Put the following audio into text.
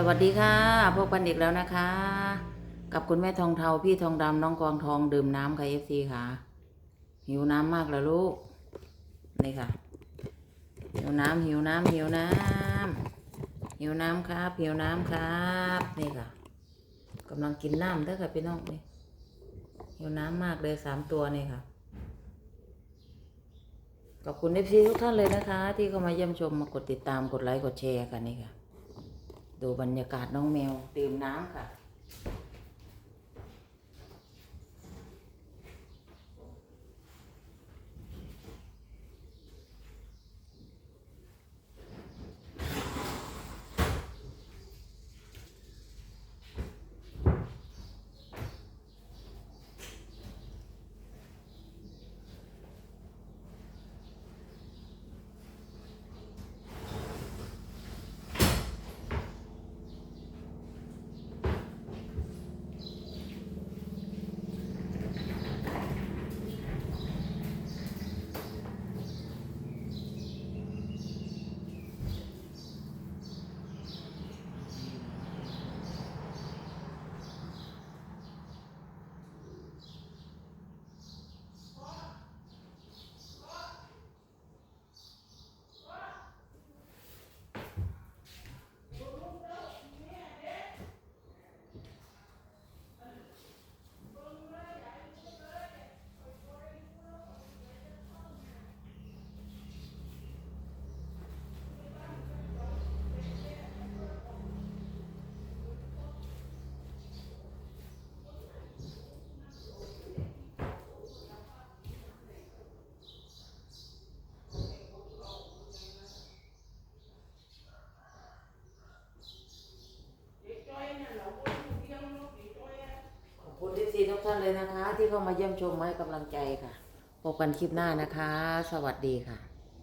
สวัสดีค่ะ พบกันอีกแล้วนะคะ กับคุณแม่ทองเทาพี่ทองดำน้องกองทองดื่มน้ำค่ะเอฟซีค่ะ หิวน้ำมากแล้วลูก นี่ค่ะ หิวน้ำหิวน้ำหิวน้ำหิวน้ำครับ หิวน้ำครับ นี่ค่ะกำลังกินน้ำเด้อค่ะพี่น้องนี่หิวน้ำมากเลยสามตัวนี่ค่ะขอบคุณเอฟซีทุกท่านเลยนะคะ ที่เข้ามาเยี่ยมชมมากดติดตามกดไลค์กดแชร์กันนี่ค่ะ ดูบรรยากาศน้องแมวดื่มน้ำค่ะ ท่านเลยนะคะ ที่เข้ามาเยี่ยมชมให้กำลังใจค่ะ พบกันคลิปหน้านะคะ สวัสดีค่ะ